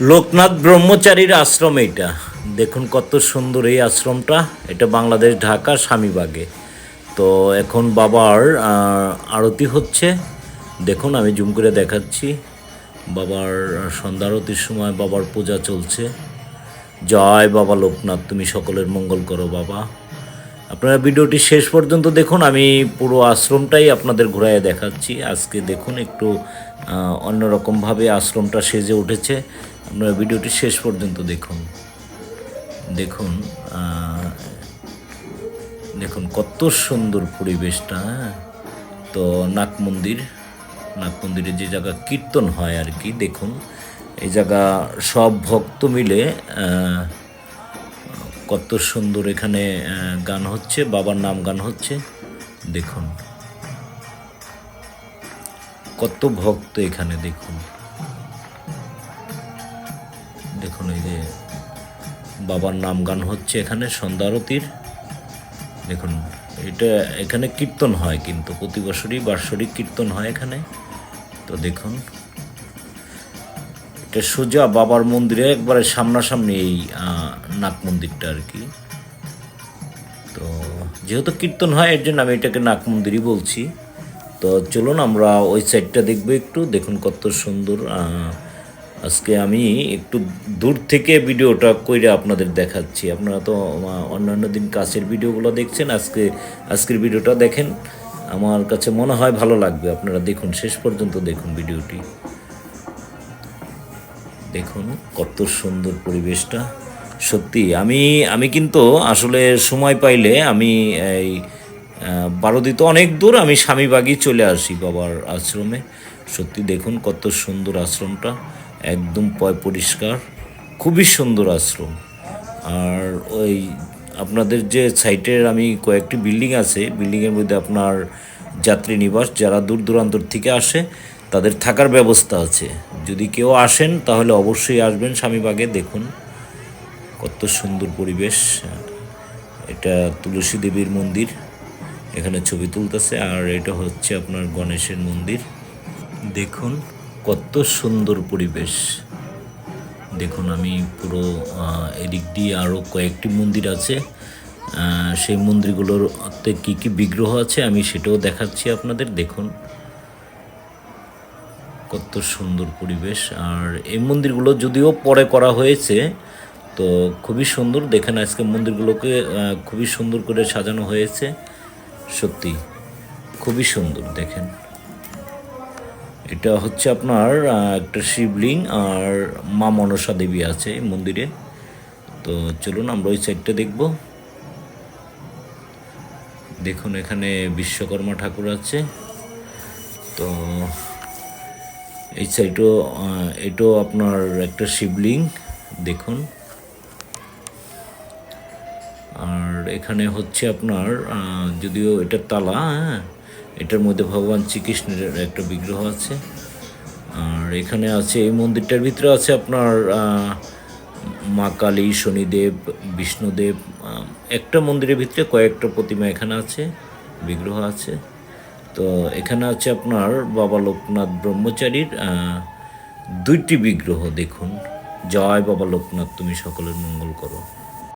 লোকনাথ ব্রহ্মচারীর আশ্রম এইটা। দেখুন কত সুন্দর এই আশ্রমটা। এটা বাংলাদেশ ঢাকা স্বামীবাগে। তো এখন বাবার আরতি হচ্ছে। দেখুন, আমি জুম করে দেখাচ্ছি। বাবার সন্ধ্যা আরতির সময় বাবার পূজা চলছে। জয় বাবা লোকনাথ, তুমি সকলের মঙ্গল করো বাবা। আপনারা ভিডিওটি শেষ পর্যন্ত দেখুন। আমি পুরো আশ্রমটাই আপনাদের ঘুরাইয়ে দেখাচ্ছি। আজকে দেখুন, একটু অন্যরকমভাবে আশ্রমটা সেজে উঠেছে। আপনারা ভিডিওটি শেষ পর্যন্ত দেখুন। দেখুন দেখুন কত সুন্দর পরিবেশটা হ্যাঁ? তো নাক মন্দির নাক মন্দিরে যে জায়গা কীর্তন হয় আর কি, দেখুন। এই জায়গা সব ভক্ত মিলে কত সুন্দর এখানে গান হচ্ছে, বাবার নাম গান হচ্ছে, দেখুন। কত ভক্ত এখানে দেখুন। দেখুন এই যে বাবার নাম গান হচ্ছে এখানে সন্ধ্যা আরতির দেখুন, এটা এখানে কীর্তন হয় কিন্তু, প্রতি বছরই বার্ষরিক কীর্তন হয় এখানে। তো দেখুন, এটা সোজা বাবার মন্দিরে একবারে সামনাসামনি এই নাক মন্দিরটা আর কি। তো যেহেতু কীর্তন হয়, এর জন্য আমি এটাকে নাক মন্দিরই বলছি। তো চলুন আমরা ওই সাইডটা দেখব একটু, দেখুন কত সুন্দর। আজকে আমি একটু দূর থেকে ভিডিওটা কইরা আপনাদের দেখাচ্ছি। আপনারা তো অন্যান্য দিন কাছের ভিডিওগুলো দেখছেন, আজকে, আজকের ভিডিওটা দেখেন। আমার কাছে মনে হয় ভালো লাগবে। আপনারা দেখুন, শেষ পর্যন্ত দেখুন ভিডিওটি। দেখুন কত সুন্দর পরিবেশটা। সত্যি, আমি আমি কিন্তু আসলে সময় পাইলে আমি এই বারোদি তো অনেক দূর, আমি স্বামীবাগই চলে আসি বাবার আশ্রমে। সত্যি দেখুন কত সুন্দর আশ্রমটা, একদম পয় পরিষ্কার, খুবই সুন্দর আশ্রম। আর ওই আপনাদের যে সাইটের আমি কয়েকটি বিল্ডিং আছে, বিল্ডিংয়ের মধ্যে আপনার যাত্রী নিবাস, যারা দূর দূরান্তর থেকে আসে, তাদের থাকার ব্যবস্থা আছে। যদি কেউ আসেন, তাহলে অবশ্যই আসবেন স্বামীবাগে, দেখুন কত সুন্দর পরিবেশ। এটা তুলসী দেবীর মন্দির। এখানে ছবি তুলতেছে, আর এটা হচ্ছে আপনার গণেশের মন্দির। দেখুন কত সুন্দর পরিবেশ। দেখুন আমি পুরো এদিক দিয়ে আরও কয়েকটি মন্দির আছে। সেই মন্দিরগুলোতে কী কী বিগ্রহ আছে আমি সেটাও দেখাচ্ছি আপনাদের। দেখুন কত সুন্দর পরিবেশ। আর এই মন্দিরগুলো যদিও পরে করা হয়েছে, তো খুবই সুন্দর। দেখেন আজকে মন্দিরগুলোকে খুবই সুন্দর করে সাজানো হয়েছে। সত্যি খুবই সুন্দর, দেখেন। এটা হচ্ছে আপনার একটা শিবলিং আর মা মনসা দেবী আছে মন্দিরে। তো চলুন আমরা ওই সাইডটা দেখব। দেখুন এখানে বিশ্বকর্মা ঠাকুর আছে। তো এই সাইডও এটাও আপনার একটা শিবলিং, দেখুন। এখানে হচ্ছে আপনার যদিও এটা তালা হ্যাঁ এটার মধ্যে ভগবান শ্রীকৃষ্ণের একটা বিগ্রহ আছে। আর এখানে আছে, এই মন্দিরটার ভিতরে আছে আপনার মা কালী, শনিদেব, বিষ্ণুদেব একটা মন্দিরের ভিতরে কয়েকটা প্রতিমা এখানে আছে, বিগ্রহ আছে। তো এখানে আছে আপনার বাবা লোকনাথ ব্রহ্মচারীর দুইটি বিগ্রহ দেখুন। জয় বাবা লোকনাথ, তুমি সকলের মঙ্গল করো।